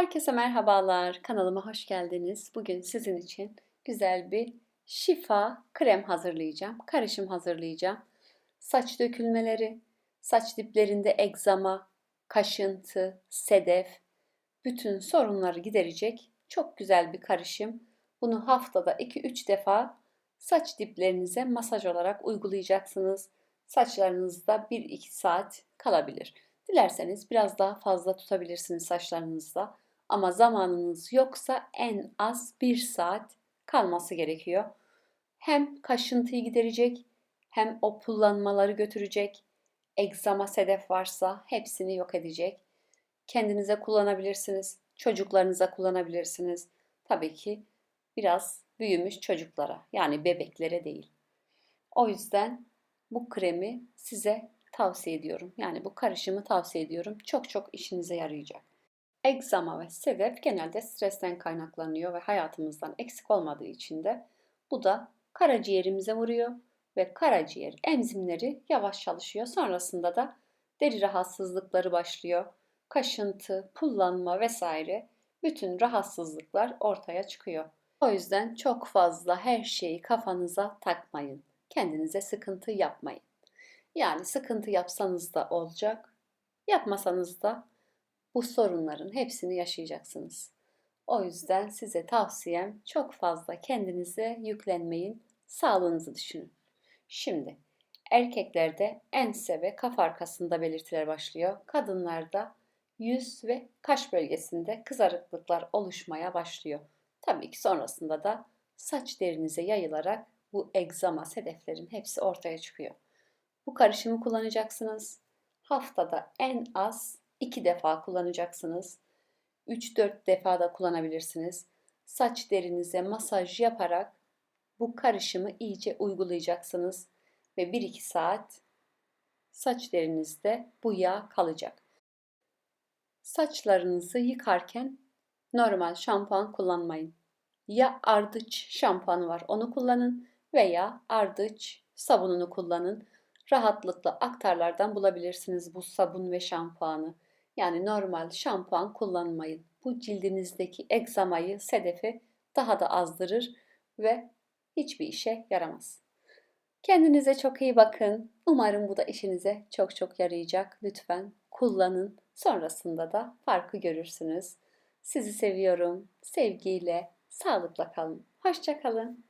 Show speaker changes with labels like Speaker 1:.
Speaker 1: Herkese merhabalar. Kanalıma hoş geldiniz. Bugün sizin için güzel bir şifa krem hazırlayacağım. Karışım hazırlayacağım. Saç dökülmeleri, saç diplerinde egzama, kaşıntı, sedef, bütün sorunları giderecek çok güzel bir karışım. Bunu haftada 2-3 defa saç diplerinize masaj olarak uygulayacaksınız. Saçlarınızda 1-2 saat kalabilir. Dilerseniz biraz daha fazla tutabilirsiniz saçlarınızda. Ama zamanınız yoksa en az 1 saat kalması gerekiyor. Hem kaşıntıyı giderecek, hem o pullanmaları götürecek. Egzama, sedef varsa hepsini yok edecek. Kendinize kullanabilirsiniz, çocuklarınıza kullanabilirsiniz. Tabii ki biraz büyümüş çocuklara, yani bebeklere değil. O yüzden bu kremi size tavsiye ediyorum. Yani bu karışımı tavsiye ediyorum. Çok çok işinize yarayacak. Egzama ve sedef genelde stresten kaynaklanıyor ve hayatımızdan eksik olmadığı için de bu da karaciğerimize vuruyor ve karaciğer enzimleri yavaş çalışıyor. Sonrasında da deri rahatsızlıkları başlıyor. Kaşıntı, pullanma vesaire bütün rahatsızlıklar ortaya çıkıyor. O yüzden çok fazla her şeyi kafanıza takmayın. Kendinize sıkıntı yapmayın. Yani sıkıntı yapsanız da olacak, yapmasanız da bu sorunların hepsini yaşayacaksınız. O yüzden size tavsiyem çok fazla kendinize yüklenmeyin, sağlığınızı düşünün. Şimdi erkeklerde ense ve kaf arkasında belirtiler başlıyor. Kadınlarda yüz ve kaş bölgesinde kızarıklıklar oluşmaya başlıyor. Tabii ki sonrasında da saç derinize yayılarak bu egzama sedeflerin hepsi ortaya çıkıyor. Bu karışımı kullanacaksınız. Haftada en az 2 defa kullanacaksınız. 3-4 defa da kullanabilirsiniz. Saç derinize masaj yaparak bu karışımı iyice uygulayacaksınız ve 1-2 saat saç derinizde bu yağ kalacak. Saçlarınızı yıkarken normal şampuan kullanmayın. Ya ardıç şampuanı var onu kullanın veya ardıç sabununu kullanın. Rahatlıkla aktarlardan bulabilirsiniz bu sabun ve şampuanı. Yani normal şampuan kullanmayın. Bu cildinizdeki egzamayı, sedefi daha da azdırır ve hiçbir işe yaramaz. Kendinize çok iyi bakın. Umarım bu da işinize çok çok yarayacak. Lütfen kullanın. Sonrasında da farkı görürsünüz. Sizi seviyorum. Sevgiyle, sağlıkla kalın. Hoşça kalın.